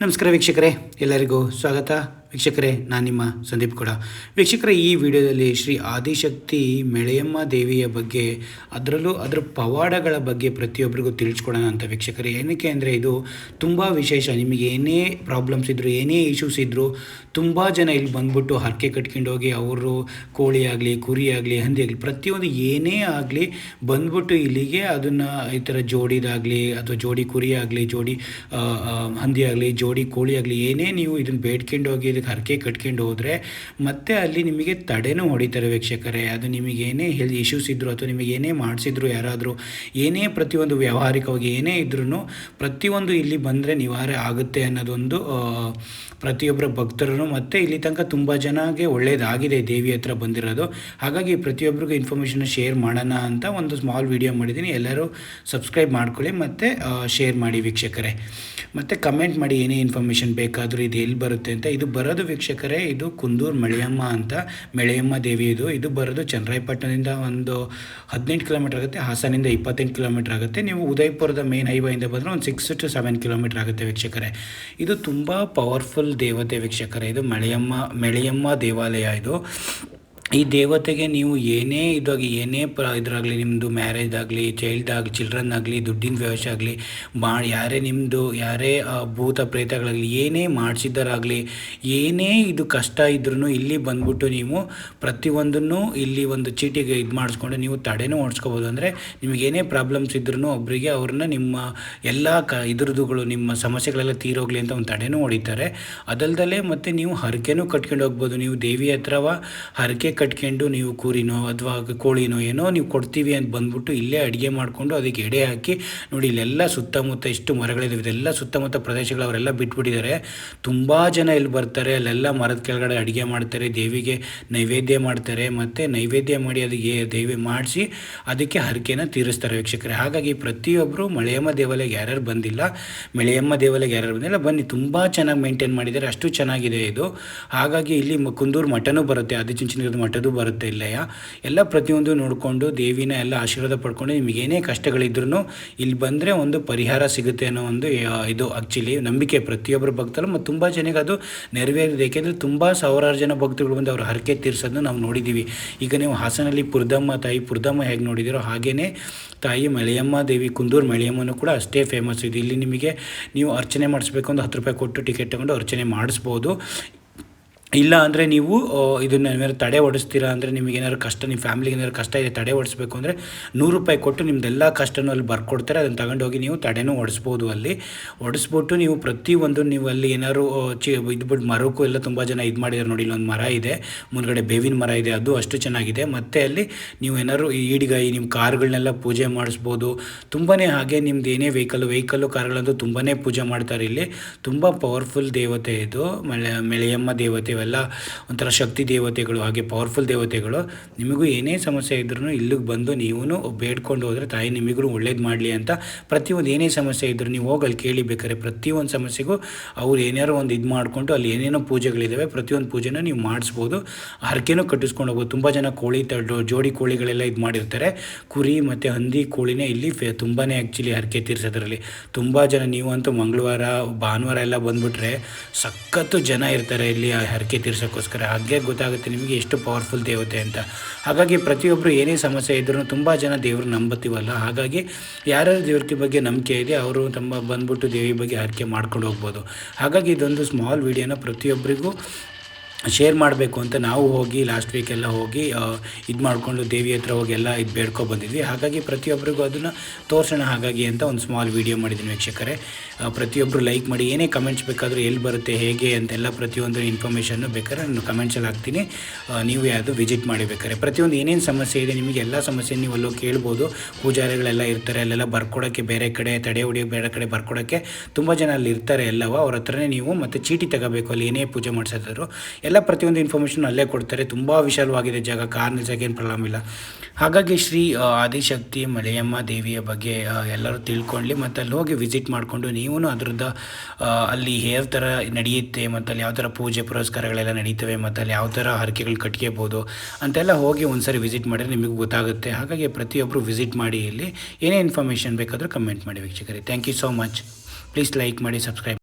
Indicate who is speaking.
Speaker 1: ನಮಸ್ಕಾರ ವೀಕ್ಷಕರೇ ಎಲ್ಲರಿಗೂ ಸ್ವಾಗತ. ವೀಕ್ಷಕರೇ, ನಾನು ನಿಮ್ಮ ಸಂದೀಪ್ ಕೂಡ. ವೀಕ್ಷಕರೇ, ಈ ವಿಡಿಯೋದಲ್ಲಿ ಶ್ರೀ ಆದಿಶಕ್ತಿ ಮೆಳೆಯಮ್ಮ ದೇವಿಯ ಬಗ್ಗೆ, ಅದರಲ್ಲೂ ಅದರ ಪವಾಡಗಳ ಬಗ್ಗೆ ಪ್ರತಿಯೊಬ್ಬರಿಗೂ ತಿಳಿಸ್ಕೊಡೋಣ ಅಂತ ವೀಕ್ಷಕರೇ. ಏನಕ್ಕೆ ಅಂದರೆ ಇದು ತುಂಬ ವಿಶೇಷ. ನಿಮಗೆ ಏನೇ ಪ್ರಾಬ್ಲಮ್ಸ್ ಇದ್ದರೂ ಏನೇ ಇಶ್ಯೂಸ್ ಇದ್ದರೂ ತುಂಬ ಜನ ಇಲ್ಲಿ ಬಂದ್ಬಿಟ್ಟು ಹರಕೆ ಕಟ್ಕೊಂಡು ಹೋಗಿ ಅವರು ಕೋಳಿ ಆಗಲಿ, ಕುರಿ ಆಗಲಿ, ಹಂದಿ ಆಗಲಿ, ಪ್ರತಿಯೊಂದು ಏನೇ ಆಗಲಿ ಬಂದ್ಬಿಟ್ಟು ಇಲ್ಲಿಗೆ ಅದನ್ನು ಈ ಥರ ಜೋಡಿದಾಗಲಿ, ಅಥವಾ ಜೋಡಿ ಕುರಿ ಆಗಲಿ, ಜೋಡಿ ಹಂದಿ ಆಗಲಿ, ಜೋಡಿ ಕೋಳಿ ಆಗಲಿ, ಏನೇ ನೀವು ಇದನ್ನು ಬೇಡ್ಕೊಂಡು ಹೋಗಿ ಇದಕ್ಕೆ ಹರಕೆ ಕಟ್ಕೊಂಡು ಹೋದರೆ ಮತ್ತೆ ಅಲ್ಲಿ ನಿಮಗೆ ತಡೆನೂ ಹೊಡಿತಾರೆ ವೀಕ್ಷಕರೇ. ಅದು ನಿಮಗೆ ಏನೇ ಹೆಲ್ತ್ ಇಶ್ಯೂಸ್ ಇದ್ದರೂ ಅಥವಾ ಏನೇ ಮಾಡಿಸಿದ್ರು ಯಾರಾದರೂ, ಏನೇ ಪ್ರತಿಯೊಂದು ವ್ಯಾವಹಾರಿಕವಾಗಿ ಏನೇ ಇದ್ರೂ ಪ್ರತಿಯೊಂದು ಇಲ್ಲಿ ಬಂದರೆ ನಿವಾರ್ಯ ಆಗುತ್ತೆ ಅನ್ನೋದೊಂದು ಪ್ರತಿಯೊಬ್ಬರ ಭಕ್ತರು ಮತ್ತು ಇಲ್ಲಿ ತನಕ ತುಂಬ ಜನಗೆ ಒಳ್ಳೆಯದಾಗಿದೆ ದೇವಿ ಹತ್ರ ಬಂದಿರೋದು. ಹಾಗಾಗಿ ಪ್ರತಿಯೊಬ್ಬರಿಗೂ ಇನ್ಫಾರ್ಮೇಷನ್ ಶೇರ್ ಮಾಡೋಣ ಅಂತ ಒಂದು ಸ್ಮಾಲ್ ವಿಡಿಯೋ ಮಾಡಿದ್ದೀನಿ. ಎಲ್ಲರೂ ಸಬ್ಸ್ಕ್ರೈಬ್ ಮಾಡ್ಕೊಳ್ಳಿ ಮತ್ತು ಶೇರ್ ಮಾಡಿ ವೀಕ್ಷಕರೇ. ಮತ್ತು ಕಮೆಂಟ್ ಮಾಡಿ ಏನೇ ಇನ್ಫಾರ್ಮೇಷನ್ ಬೇಕಾದರೂ ಇದು ಎಲ್ಲಿ ಬರುತ್ತೆ ಅಂತ. ಇದು ಬರೋದು ವೀಕ್ಷಕರೇ, ಇದು ಕುಂದೂರು ಮಳೆಯಮ್ಮ ಅಂತ ಮಳೆಯಮ್ಮ ದೇವಿ ಇದು. ಇದು ಬರೋದು ಚನ್ನರಾಯಪಟ್ಟಣದಿಂದ ಒಂದು ಹದಿನೆಂಟು ಕಿಲೋಮೀಟರ್ ಆಗುತ್ತೆ, ಹಾಸನಿಂದ ಇಪ್ಪತ್ತೆಂಟು ಕಿಲೋಮೀಟರ್ ಆಗುತ್ತೆ. ನೀವು ಉದಯಪುರದ ಮೇನ್ ಹೈವೇಯಿಂದ ಬಂದರೆ ಒಂದು ಸಿಕ್ಸ್ ಟು ಸೆವೆನ್ ಕಿಲೋಮೀಟರ್ ಆಗುತ್ತೆ ವೀಕ್ಷಕರೇ. ಇದು ತುಂಬ ಪವರ್ಫುಲ್ ದೇವತೆ ವೀಕ್ಷಕರೇ, ಇದು ಮಳೆಯಮ್ಮ ಮಳೆಯಮ್ಮ ದೇವಾಲಯ ಇದು. ಈ ದೇವತೆಗೆ ನೀವು ಏನೇ ಇದಾಗಿ ಏನೇ ಪ ಇದ್ರಾಗಲಿ ನಿಮ್ಮದು ಮ್ಯಾರೇಜ್ ಆಗಲಿ ಚೈಲ್ಡ್ ಆಗಲಿ ಚಿಲ್ಡ್ರನ್ ಆಗಲಿ, ದುಡ್ಡಿನ ವ್ಯವಸ್ಥೆ ಆಗಲಿ, ಮಾ, ಯಾರೇ ನಿಮ್ಮದು ಯಾರೇ ಭೂತ ಪ್ರೇತಗಳಾಗಲಿ, ಏನೇ ಮಾಡಿಸಿದ್ದಾರಾಗಲಿ, ಏನೇ ಇದು ಕಷ್ಟ ಇದ್ರೂ ಇಲ್ಲಿ ಬಂದ್ಬಿಟ್ಟು ನೀವು ಪ್ರತಿಯೊಂದನ್ನು ಇಲ್ಲಿ ಒಂದು ಚೀಟಿಗೆ ಇದು ಮಾಡಿಸ್ಕೊಂಡು ನೀವು ತಡೆನೂ ಓಡಿಸ್ಕೋಬೋದು. ಅಂದರೆ ನಿಮಗೇನೇ ಪ್ರಾಬ್ಲಮ್ಸ್ ಇದ್ರೂ ಒಬ್ಬರಿಗೆ ಅವ್ರನ್ನ ನಿಮ್ಮ ಎಲ್ಲ ಕ, ಇದ್ರದ್ದುಗಳು, ನಿಮ್ಮ ಸಮಸ್ಯೆಗಳೆಲ್ಲ ತೀರೋಗ್ಲಿ ಅಂತ ಒಂದು ತಡೆನೂ ಹೊಡಿತಾರೆ. ಅದಲ್ದಲ್ಲೇ ಮತ್ತು ನೀವು ಹರಕೆನೂ ಕಟ್ಕೊಂಡು ಹೋಗ್ಬೋದು. ನೀವು ದೇವಿ ಹತ್ರವ ಹರಕೆ ಕಟ್ಕೊಂಡು ನೀವು ಕುರಿನೋ ಅಥವಾ ಕೋಳಿನೋ ಏನೋ ನೀವು ಕೊಡ್ತೀವಿ ಅಂತ ಬಂದ್ಬಿಟ್ಟು ಇಲ್ಲೇ ಅಡುಗೆ ಮಾಡಿಕೊಂಡು ಅದಕ್ಕೆ ಎಡೆ ಹಾಕಿ ನೋಡಿ, ಇಲ್ಲೆಲ್ಲ ಸುತ್ತಮುತ್ತ ಇಷ್ಟು ಮರಗಳಿದ್ದಾವೆ ಇದೆಲ್ಲ ಸುತ್ತಮುತ್ತ ಪ್ರದೇಶಗಳು ಅವರೆಲ್ಲ ಬಿಟ್ಬಿಟ್ಟಿದ್ದಾರೆ. ತುಂಬ ಜನ ಇಲ್ಲಿ ಬರ್ತಾರೆ. ಅಲ್ಲೆಲ್ಲ ಮರದ ಕೆಳಗಡೆ ಅಡುಗೆ ಮಾಡ್ತಾರೆ. ದೇವಿಗೆ ನೈವೇದ್ಯ ಮಾಡ್ತಾರೆ. ಮತ್ತು ನೈವೇದ್ಯ ಮಾಡಿ ಅದಕ್ಕೆ ದೇವಿ ಮಾಡಿಸಿ ಅದಕ್ಕೆ ಹರಕೆನ ತೀರಿಸ್ತಾರೆ ವೀಕ್ಷಕರೇ. ಹಾಗಾಗಿ ಪ್ರತಿಯೊಬ್ಬರು ಮಳೆಯಮ್ಮ ದೇವಾಲಯಕ್ಕೆ ಯಾರ್ಯಾರು ಬಂದಿಲ್ಲ, ಮಳೆಯಮ್ಮ ದೇವಾಲಯಕ್ಕೆ ಯಾರ್ಯಾರು ಬಂದಿಲ್ಲ, ಬನ್ನಿ. ತುಂಬ ಚೆನ್ನಾಗಿ ಮೇಂಟೈನ್ ಮಾಡಿದ್ದಾರೆ. ಅಷ್ಟು ಚೆನ್ನಾಗಿದೆ ಇದು. ಹಾಗಾಗಿ ಇಲ್ಲಿ ಕುಂದೂರು ಮಠನೂ ಬರುತ್ತೆ. ಆದಿಚುಂಚನಗಿರಿ ಮಠದ್ದು ಬರುತ್ತೆ ಇಲ್ಲಯ್ಯ. ಎಲ್ಲ ಪ್ರತಿಯೊಂದು ನೋಡಿಕೊಂಡು ದೇವಿನ ಎಲ್ಲ ಆಶೀರ್ವಾದ ಪಡ್ಕೊಂಡು ನಿಮಗೆ ಏನೇ ಕಷ್ಟಗಳಿದ್ರೂ ಇಲ್ಲಿ ಬಂದರೆ ಒಂದು ಪರಿಹಾರ ಸಿಗುತ್ತೆ ಅನ್ನೋ ಒಂದು ಇದು ಆ್ಯಕ್ಚುಲಿ ನಂಬಿಕೆ ಪ್ರತಿಯೊಬ್ಬರು ಭಕ್ತರು ಮತ್ತು ತುಂಬ ಜನಕ್ಕೆ ಅದು ನೆರವೇರಿದೆ. ಏಕೆಂದರೆ ತುಂಬ ಸಾವಿರಾರು ಜನ ಭಕ್ತಗಳು ಬಂದು ಅವ್ರ ಹರಕೆ ತೀರ್ಸೋದನ್ನ ನಾವು ನೋಡಿದ್ದೀವಿ ಈಗ ನೀವು ಹಾಸನಲ್ಲಿ ಪುರ್ದಮ್ಮ ತಾಯಿ, ಪುರ್ದಮ್ಮ ಹೇಗೆ ನೋಡಿದಿರೋ ಹಾಗೆಯೇ ತಾಯಿ ಮಳೆಯಮ್ಮ ದೇವಿ, ಕುಂದೂರು ಮಳೆಯಮ್ಮನೂ ಕೂಡ ಅಷ್ಟೇ ಫೇಮಸ್ ಇದೆ ಇಲ್ಲಿ ನಿಮಗೆ ನೀವು ಅರ್ಚನೆ ಮಾಡಿಸ್ಬೇಕು ಒಂದು ಹತ್ತು ರೂಪಾಯಿ ಕೊಟ್ಟು ಟಿಕೆಟ್ ತಗೊಂಡು ಅರ್ಚನೆ ಮಾಡಿಸ್ಬೋದು. ಇಲ್ಲ ಅಂದರೆ ನೀವು ಇದನ್ನು ಏನಾದ್ರು ತಡೆ ಓಡಿಸ್ತೀರಾ ಅಂದರೆ ನಿಮಗೆ ಏನಾದ್ರು ಕಷ್ಟ ನಿಮ್ಮ ಫ್ಯಾಮಿಲಿಗೆ ಏನಾದ್ರು ಕಷ್ಟ ಇದೆ ತಡೆ ಓಡಿಸ್ಬೇಕು ಅಂದರೆ ನೂರು ರೂಪಾಯಿ ಕೊಟ್ಟು ನಿಮ್ದೆಲ್ಲ ಕಷ್ಟನೂ ಅಲ್ಲಿ ಬರ್ಕೊಡ್ತಾರೆ, ಅದನ್ನು ತಗೊಂಡೋಗಿ ನೀವು ತಡೆನೂ ಓಡಿಸ್ಬೋದು ಅಲ್ಲಿ. ಓಡಿಸ್ಬಿಟ್ಟು ನೀವು ಪ್ರತಿಯೊಂದು ನೀವು ಅಲ್ಲಿ ಏನಾದ್ರು ಚಿ ಇದ್ಬಿಟ್ಟು ಮರಕ್ಕೂ ಎಲ್ಲ ತುಂಬ ಜನ ಇದು ಮಾಡಿದ್ದಾರೆ ನೋಡಿ, ಇಲ್ಲೊಂದು ಮರ ಇದೆ, ಮುಂದ್ಗಡೆ ಬೇವಿನ ಮರ ಇದೆ, ಅದು ಅಷ್ಟು ಚೆನ್ನಾಗಿದೆ. ಮತ್ತು ಅಲ್ಲಿ ನೀವು ಏನಾದ್ರು ಈಡ್ಗಾಯಿ ನಿಮ್ಮ ಕಾರ್ಗಳನ್ನೆಲ್ಲ ಪೂಜೆ ಮಾಡಿಸ್ಬೋದು. ತುಂಬಾ ಹಾಗೆ ನಿಮ್ದು ಏನೇ ವೆಹಿಕಲ್, ವೆಹಿಕಲ್ಲು ಕಾರ್ಗಳಂತೂ ತುಂಬಾ ಪೂಜೆ ಮಾಡ್ತಾರೆ ಇಲ್ಲಿ. ತುಂಬ ಪವರ್ಫುಲ್ ದೇವತೆ ಇದು, ಮಳೆ ಮೆಳೆಯಮ್ಮ ದೇವತೆ ಇವೆಲ್ಲ ಒಂಥರ ಶಕ್ತಿ ದೇವತೆಗಳು, ಹಾಗೆ ಪವರ್ಫುಲ್ ದೇವತೆಗಳು. ನಿಮಗೂ ಏನೇ ಸಮಸ್ಯೆ ಇದ್ರೂ ಇಲ್ಲಿಗೆ ಬಂದು ನೀವು ಬೇಡ್ಕೊಂಡು ಹೋದರೆ ತಾಯಿ ನಿಮಗೂ ಒಳ್ಳೇದು ಮಾಡಲಿ ಅಂತ ಪ್ರತಿಯೊಂದು ಏನೇ ಸಮಸ್ಯೆ ಇದ್ದರೂ ನೀವು ಹೋಗಿ ಅಲ್ಲಿ ಕೇಳಿ ಪ್ರತಿಯೊಂದು ಸಮಸ್ಯೆಗೂ ಅವ್ರು ಏನಾರು ಒಂದು ಇದು ಮಾಡಿಕೊಂಡು ಅಲ್ಲಿ ಏನೇನೋ ಪೂಜೆಗಳಿದ್ದಾವೆ ಪ್ರತಿಯೊಂದು ಪೂಜೆನ ನೀವು ಮಾಡಿಸ್ಬೋದು. ಹರಕೆನೂ ಕಟ್ಟಿಸ್ಕೊಂಡು ಹೋಗ್ಬೋದು. ತುಂಬ ಜನ ಕೋಳಿ ತಡ್ಡು ಜೋಡಿ ಕೋಳಿಗಳೆಲ್ಲ ಇದು ಮಾಡಿರ್ತಾರೆ. ಕುರಿ ಮತ್ತು ಹಂದಿ ಕೋಳಿನೇ ಇಲ್ಲಿ ಫೇ ತುಂಬಾ ಆ್ಯಕ್ಚುಲಿ ಹರಕೆ ತೀರ್ಸೋದ್ರಲ್ಲಿ. ತುಂಬ ಜನ ನೀವಂತೂ ಮಂಗಳವಾರ, ಭಾನುವಾರ ಎಲ್ಲ ಬಂದುಬಿಟ್ರೆ ಸಖತ್ತು ಜನ ಇರ್ತಾರೆ ಇಲ್ಲಿ ಆ ಹರಕೆ ತೀರ್ಸೋಕ್ಕೋಸ್ಕರ. ಹಾಗೆ ಗೊತ್ತಾಗುತ್ತೆ ನಿಮಗೆ ಎಷ್ಟು ಪವರ್ಫುಲ್ ದೇವತೆ ಅಂತ. ಹಾಗಾಗಿ ಪ್ರತಿಯೊಬ್ಬರು ಏನೇ ಸಮಸ್ಯೆ ಇದ್ರೂ ತುಂಬ ಜನ ದೇವರು ನಂಬತ್ತೀವಲ್ಲ. ಹಾಗಾಗಿ ಯಾರ್ಯಾರು ದೇವ್ರ ಬಗ್ಗೆ ನಂಬಿಕೆ ಇದೆ, ಅವರು ತಮ್ಮ ಬಂದ್ಬಿಟ್ಟು ದೇವಿ ಬಗ್ಗೆ ಹರಕೆ ಮಾಡ್ಕೊಂಡು ಹೋಗ್ಬೋದು. ಹಾಗಾಗಿ ಇದೊಂದು ಸ್ಮಾಲ್ ವಿಡಿಯೋನ ಪ್ರತಿಯೊಬ್ಬರಿಗೂ ಶೇರ್ ಮಾಡಬೇಕು ಅಂತ ನಾವು ಹೋಗಿ ಲಾಸ್ಟ್ ವೀಕೆಲ್ಲ ಹೋಗಿ ಇದು ಮಾಡಿಕೊಂಡು ದೇವಿ ಹತ್ರ ಹೋಗಿ ಎಲ್ಲ ಇದು ಬೇಡ್ಕೊ ಬಂದಿದ್ವಿ. ಹಾಗಾಗಿ ಪ್ರತಿಯೊಬ್ಬರಿಗೂ ಅದನ್ನು ತೋರಿಸೋಣ ಹಾಗಾಗಿ ಅಂತ ಒಂದು ಸ್ಮಾಲ್ ವೀಡಿಯೋ ಮಾಡಿದ್ದೀನಿ ವೀಕ್ಷಕರೇ. ಪ್ರತಿಯೊಬ್ಬರು ಲೈಕ್ ಮಾಡಿ, ಏನೇ ಕಮೆಂಟ್ಸ್ ಬೇಕಾದರೂ ಎಲ್ಲಿ ಬರುತ್ತೆ, ಹೇಗೆ ಅಂತೆಲ್ಲ ಪ್ರತಿಯೊಂದು ಇನ್ಫಾರ್ಮೇಷನ್ನು ಬೇಕಾದ್ರೆ ನಾನು ಕಮೆಂಟ್ಸಲ್ಲಿ ಹಾಕ್ತೀನಿ. ನೀವು ಯಾವುದು ವಿಸಿಟ್ ಮಾಡಿ ಬೇಕಾದ್ರೆ. ಪ್ರತಿಯೊಂದು ಏನೇನು ಸಮಸ್ಯೆ ಇದೆ, ನಿಮಗೆ ಎಲ್ಲ ಸಮಸ್ಯೆ ನೀವು ಅಲ್ಲೋ ಕೇಳ್ಬೋದು. ಪೂಜಾರಿಗಳೆಲ್ಲ ಇರ್ತಾರೆ, ಅಲ್ಲೆಲ್ಲ ಬರ್ಕೊಡೋಕ್ಕೆ ಬೇರೆ ಕಡೆ, ತಡೆ ಹೊಡಿಯೋಕ್ಕೆ ಬೇರೆ ಕಡೆ ಬರ್ಕೊಡೋಕ್ಕೆ ತುಂಬ ಜನ ಅಲ್ಲಿ ಇರ್ತಾರೆ ಎಲ್ಲವ. ಅವ್ರ ಹತ್ರನೇ ನೀವು ಮತ್ತು ಚೀಟಿ ತಗೋಬೇಕು, ಅಲ್ಲಿ ಏನೇ ಪೂಜೆ ಮಾಡಿಸಿದ್ರು ಎಲ್ಲ ಪ್ರತಿಯೊಂದು ಇನ್ಫಾರ್ಮೇಷನ್ ಅಲ್ಲೇ ಕೊಡ್ತಾರೆ. ತುಂಬ ವಿಶಾಲವಾಗಿದೆ ಜಾಗ. ಕಾರ್ ನಿಲ್ಸೋಕೆ ಏನು ಪ್ರಾಬ್ಲಮ್ ಇಲ್ಲ. ಹಾಗಾಗಿ ಶ್ರೀ ಆದಿಶಕ್ತಿ ಮಲೆಯಮ್ಮ ದೇವಿಯ ಬಗ್ಗೆ ಎಲ್ಲರೂ ತಿಳ್ಕೊಳ್ಳಿ. ಮತ್ತು ಅಲ್ಲಿ ಹೋಗಿ ವಿಸಿಟ್ ಮಾಡಿಕೊಂಡು ನೀವು ಅದರದ್ದು ಅಲ್ಲಿ ಯಾವ ಥರ ನಡೆಯುತ್ತೆ, ಮತ್ತು ಅಲ್ಲಿ ಯಾವ ಥರ ಪೂಜೆ ಪುರಸ್ಕಾರಗಳೆಲ್ಲ ನಡೀತವೆ, ಮತ್ತು ಅಲ್ಲಿ ಯಾವ ಥರ ಹರಕೆಗಳು ಕಟ್ಕೋಬೋದು ಅಂತೆಲ್ಲ ಹೋಗಿ ಒಂದ್ಸರಿ ವಿಸಿಟ್ ಮಾಡಿದ್ರೆ ನಿಮಗೆ ಗೊತ್ತಾಗುತ್ತೆ. ಹಾಗಾಗಿ ಪ್ರತಿಯೊಬ್ಬರು ವಿಸಿಟ್ ಮಾಡಿ ಇಲ್ಲಿ ಏನೇ ಇನ್ಫಾರ್ಮೇಷನ್ ಬೇಕಾದರೂ ಕಮೆಂಟ್ ಮಾಡಿ ವೀಕ್ಷಕರೇ. Thank you so much please like ಮಾಡಿ ಸಬ್ಸ್ಕ್ರೈಬ್